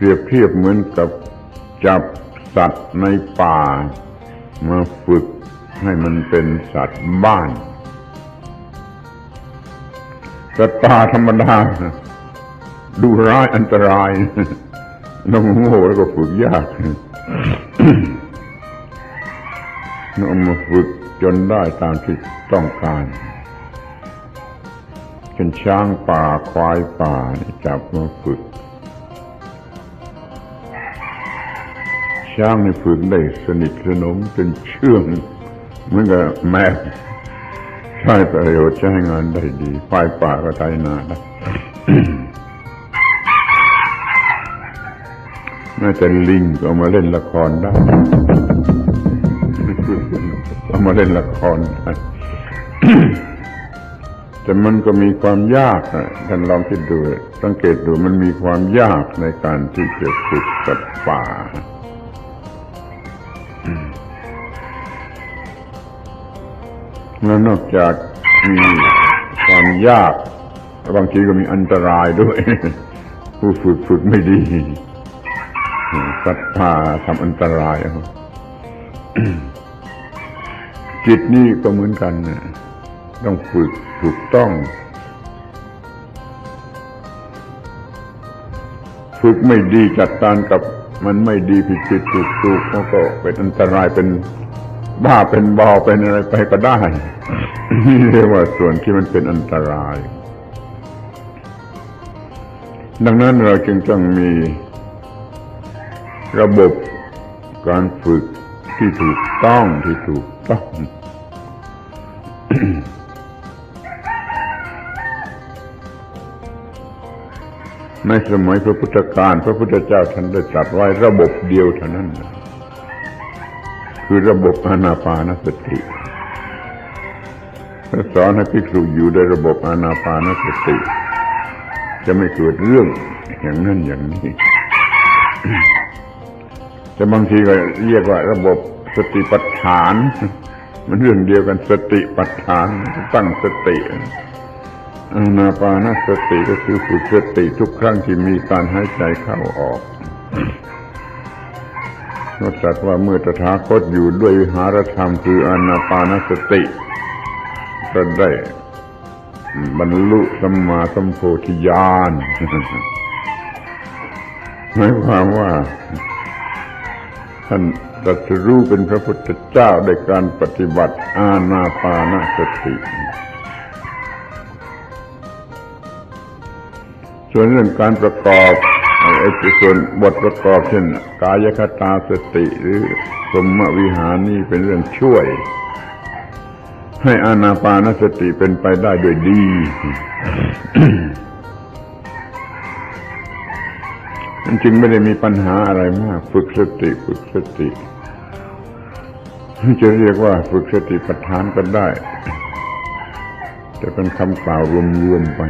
เปรียบเทียบเหมือนกับจับสัตว์ในป่า มาฝึกให้มันเป็นสัตว์บ้านสัตว์ป่าธรรมดา ดูร้ายอันตรายน้องโง่แล้วก็ฝึกยากน้องมาฝึกจนได้ตามที่ต้องการเช่นช้างป่าควายป่าจับมาฝึก ช้างนี่ฝึกได้สนิทสนมเป็นเชื่องเหมือนกับแมวใช้ประโยชน์ใช้งานได้ดีควายป่าก็ไถนาได้แม้แต่ลิงก็เอามาเล่นละครได้เอามาเล่นละครได้แต่มันก็มีความยากนะท่านลองคิดดู สังเกตดูมันมีความยากในการที่จะฝึกสัตว์ป่า แล้วนอกจากมีความยากบางทีก็มีอันตรายด้วย ผู้ฝึกฝึกไม่ดีสัตว์ป่าทำอันตรายจิตนี่ก็เหมือนกันนะต้องฝึกถูกต้อง ฝึกไม่ดีจัดการกับมันไม่ดีผิดผิดถูกถูกมันก็เป็นอันตรายเป็น บ้าเป็นบอเป็นอะไรไปก็ได้ นี่เรียกว่าส่วนที่มันเป็นอันตราย ดังนั้นเราจึงต้องมีระบบการฝึกที่ถูกต้องที่ถูกต้อง ในสมัยพระพุทธการ พระพุทธเจ้าท่านได้ตรัสไว้ระบบเดียวเท่านั้นนะ คือระบบอานาปานสติพระสอนให้ภิกษุอยู่ในระบบอานาปานสติ จะไม่เกิดเรื่องอย่างนั้นอย่างนี้แต่บางทีก็เรียกว่าระบบสติปัฏฐาน มันเรื่องเดียวกันสติปัฏฐาน ตั้งสติอานาปานสติก็คือฝึกสติทุกครั้งที่มีการหายใจเข้าออก นอกจากว่าเมื่อตถาคตอยู่ด้วยวิหารธรรมคืออนาปานสติ ก็ได้บรรลุสัมมาสัมโพธิญาณหมายความว่า ท่านตรัสรู้เป็นพระพุทธเจ้าในการปฏิบัติอาณาปานสติส่วนเรื่องการประกอบ ส่วนบทประกอบเช่น กายคตาสติหรือสมวิหารนี่เป็นเรื่องช่วย ให้อานาปานสติเป็นไปได้โดยดีมันจึงไม่ได้มีปัญหาอะไรมาก ฝึกสติฝึกสติ จะเรียกว่าฝึกสติปัฏฐานก็ได้จะเป็นคำกล่าวรวมๆไป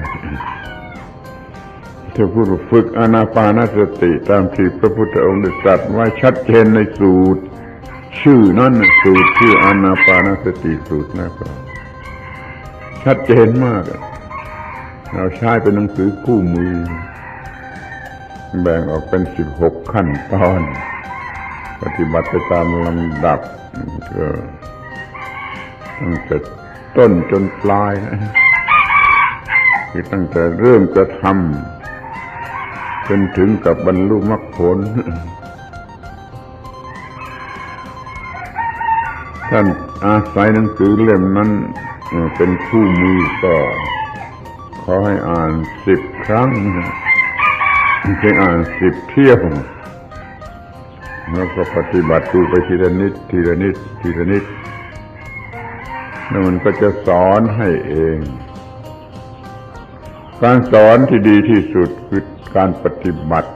ถ้าพูดฝึกอนาปานสติตามที่พระพุทธองค์ได้ตรัสไว้ชัดเจนในสูตร ชื่อนั่นสูตรชื่ออนาปานสติสูตรนะครับชัดเจนมากเราใช้เป็นหนังสือคู่มือ แบ่งออกเป็นสิบหกขั้นตอน ปฏิบัติไปตามลำดับก็ตั้งแต่ต้นจนปลายนะคือตั้งแต่เริ่มกระทำ จนถึงกับบรรลุมรรคผล ท่านอาศัยหนังสือเล่มนั้นเป็นคู่มือก็ขอให้อ่านสิบครั้งเพียงอ่านสิบเที่ยวแล้วก็ปฏิบัติดูไปทีละนิด ทีละนิด ทีละนิด แล้วมันก็จะสอนให้เอง การสอนที่ดีที่สุดคือ การปฏิบัติ